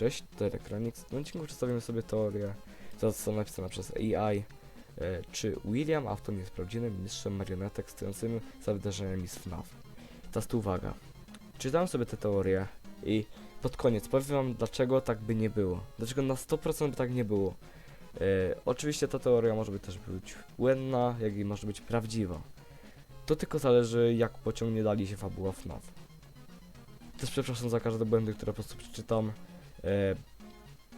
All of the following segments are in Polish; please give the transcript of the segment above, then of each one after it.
Cześć, to Electronics. W tym odcinku przedstawimy sobie teorię, która została napisana przez AI, e, czy William Afton jest prawdziwym mistrzem marionetek stojącym za wydarzeniami z FNAF. Teraz tu uwaga. Czytałem sobie tę teorię i pod koniec powiem wam, dlaczego tak by nie było. Dlaczego na 100% by tak nie było. E, oczywiście ta teoria może być też być błędna, jak i może być prawdziwa. To tylko zależy, jak pociągnie dali się fabuła FNAF. Też przepraszam za każde błędy, które po prostu przeczytam. E,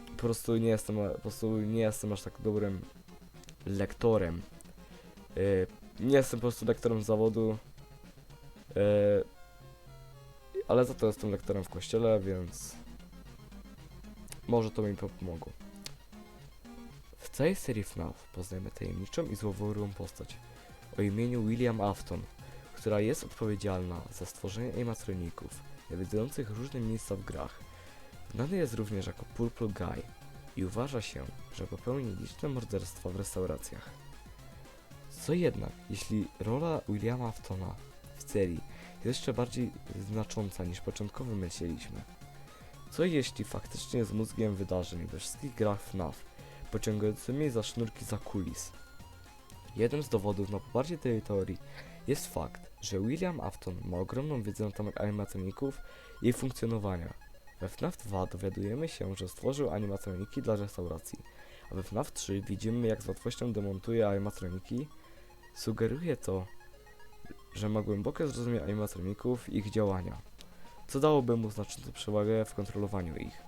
po prostu nie jestem, po prostu nie jestem aż tak dobrym lektorem. E, nie jestem po prostu lektorem zawodu. E, ale za to jestem lektorem w kościele, więc może to mi pomogło. W całej serii FNAF poznajemy tajemniczą i złowórą postać o imieniu William Afton, która jest odpowiedzialna za stworzenie animatroników nawiedzących różne miejsca w grach. Znany jest również jako Purple Guy i uważa się, że popełni liczne morderstwa w restauracjach. Co jednak, jeśli rola Williama Aftona w serii jest jeszcze bardziej znacząca niż początkowo myśleliśmy? Co jeśli faktycznie jest mózgiem wydarzeń we wszystkich grach FNAF, pociągającymi za sznurki za kulis? Jednym z dowodów na poparcie tej teorii jest fakt, że William Afton ma ogromną wiedzę na temat animatroników i ich funkcjonowania. We FNAF 2 dowiadujemy się, że stworzył animatroniki dla restauracji, a we FNAF 3 widzimy jak z łatwością demontuje animatroniki. Sugeruje to, że ma głębokie zrozumienie animatroników i ich działania, co dałoby mu znaczącą przewagę w kontrolowaniu ich.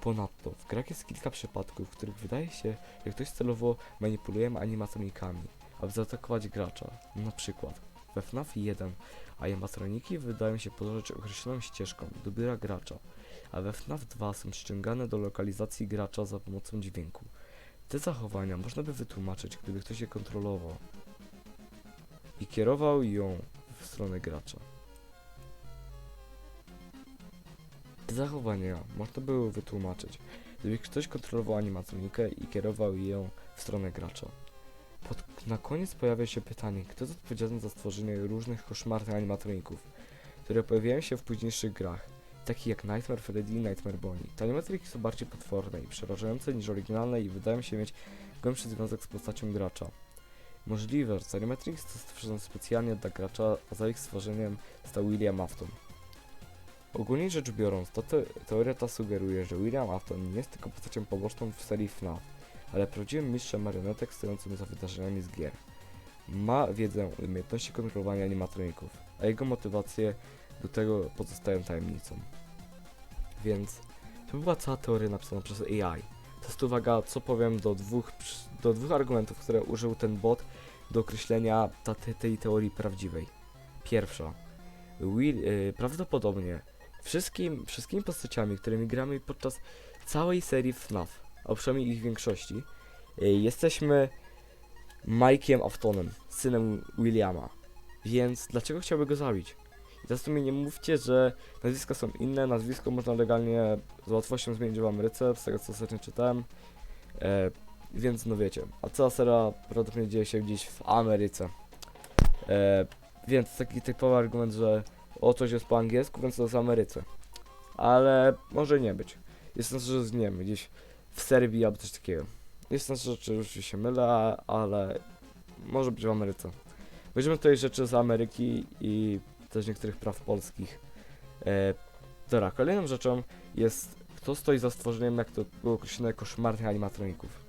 Ponadto, w grach jest kilka przypadków, w których wydaje się, że ktoś celowo manipuluje animatronikami, aby zaatakować gracza. Na przykład we FNAF 1 animatroniki wydają się podążać określoną ścieżką do biura gracza, a we FNAF 2 są ściągane do lokalizacji gracza za pomocą dźwięku. Te zachowania można by wytłumaczyć, gdyby ktoś je kontrolował i kierował ją w stronę gracza. Te zachowania można było wytłumaczyć, gdyby ktoś kontrolował animatronikę i kierował ją w stronę gracza. Pod, na koniec pojawia się pytanie, kto jest odpowiedzialny za stworzenie różnych koszmarnych animatroników, które pojawiają się w późniejszych grach, takich jak Nightmare Freddy i Nightmare Bonnie. Te są bardziej potworne i przerażające niż oryginalne i wydają się mieć głębszy związek z postacią gracza. Możliwe, że animatroniki zostały stworzone specjalnie dla gracza, a za ich stworzeniem stał William Afton. Ogólnie rzecz biorąc, to te, teoria ta sugeruje, że William Afton nie jest tylko postacią poboczną w serii FNAF, ale prawdziwym mistrzem marionetek stojącym za wydarzeniami z gier. Ma wiedzę i umiejętności kontrolowania animatroników, a jego motywacje do tego pozostają tajemnicą. Więc to była cała teoria napisana przez AI. Teraz tu uwaga, co powiem do dwóch, do dwóch argumentów, które użył ten bot do określenia ta, te, tej teorii prawdziwej. Pierwsza. Will, y, prawdopodobnie wszystkim, wszystkimi postaciami, którymi gramy podczas całej serii FNAF, a przynajmniej ich większości, y, jesteśmy Mike'iem Aftonem, synem Williama. Więc dlaczego chciałby go zabić? Teraz tu mi nie mówcie, że nazwiska są inne, nazwisko można legalnie z łatwością zmienić w Ameryce, z tego co ostatnio czytałem. E, więc no wiecie, a cała seria prawdopodobnie dzieje się gdzieś w Ameryce. E, więc taki typowy argument, że o coś jest po angielsku, więc to jest w Ameryce. Ale może nie być. Jest sens, że nie wiem, gdzieś w Serbii albo coś takiego. Jest sens, że oczywiście się mylę, ale może być w Ameryce. Weźmiemy tutaj rzeczy z Ameryki i też niektórych praw polskich. E, dobra, kolejną rzeczą jest, kto stoi za stworzeniem, jak to było określone, koszmarnych animatroników.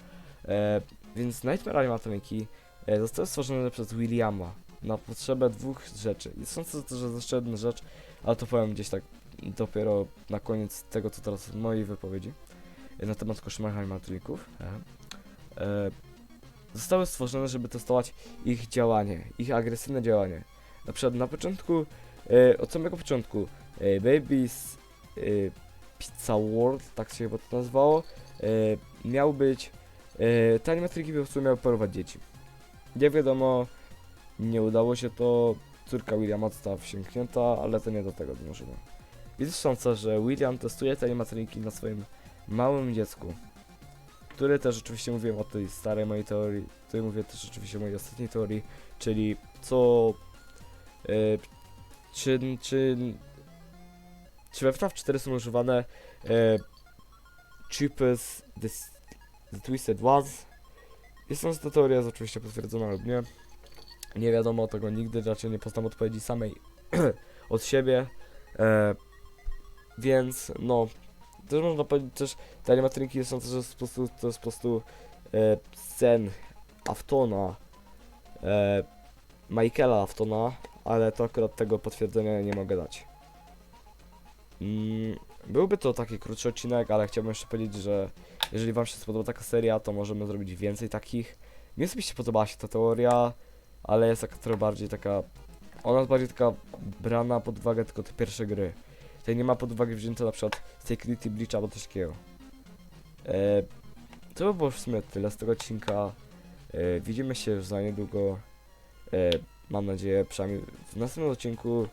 E, więc Nightmare animatroniki e, zostały stworzone przez Williama na potrzebę dwóch rzeczy. I sądzę, że to jeszcze jedna rzecz, ale to powiem gdzieś tak dopiero na koniec tego, co teraz w mojej wypowiedzi e, na temat koszmarnych animatroników. E, zostały stworzone, żeby testować ich działanie, ich agresywne działanie. Na przykład na początku, e, od samego początku, e, Baby's e, Pizza World, tak się chyba to nazywało, e, miał być, e, te animatroniki po prostu miały parować dzieci. Jak wiadomo, nie udało się to, córka Williama została wsiąknięta, ale to nie do tego dążyło. Jest szansa, że William testuje te na swoim małym dziecku, który też oczywiście mówiłem o tej starej mojej teorii, tutaj mówię też oczywiście o mojej ostatniej teorii, czyli co czy, czy, czy we FNAF 4 są używane e, cheapest the, the Twisted was. Jest to teoria jest oczywiście potwierdzona lub nie. Nie wiadomo tego nigdy, raczej nie poznam odpowiedzi samej od siebie. E, więc no, też można powiedzieć też, te animatroniki są też po prostu, to jest po prostu e, scen Aftona, e, Michaela Aftona, ale to akurat tego potwierdzenia nie mogę dać. Mm, byłby to taki krótszy odcinek, ale chciałbym jeszcze powiedzieć, że jeżeli wam się spodoba taka seria, to możemy zrobić więcej takich. Mi osobiście podobała się ta teoria, ale jest taka trochę bardziej taka... Ona jest bardziej taka brana pod uwagę tylko te pierwsze gry. Tutaj nie ma pod uwagę wzięte na przykład Security Bleach albo coś takiego. E, to by było w sumie tyle z tego odcinka. E, widzimy się już za niedługo. E, mam nadzieję, przynajmniej w następnym odcinku.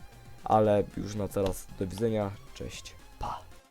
Ale już na teraz do widzenia. Cześć. Pa.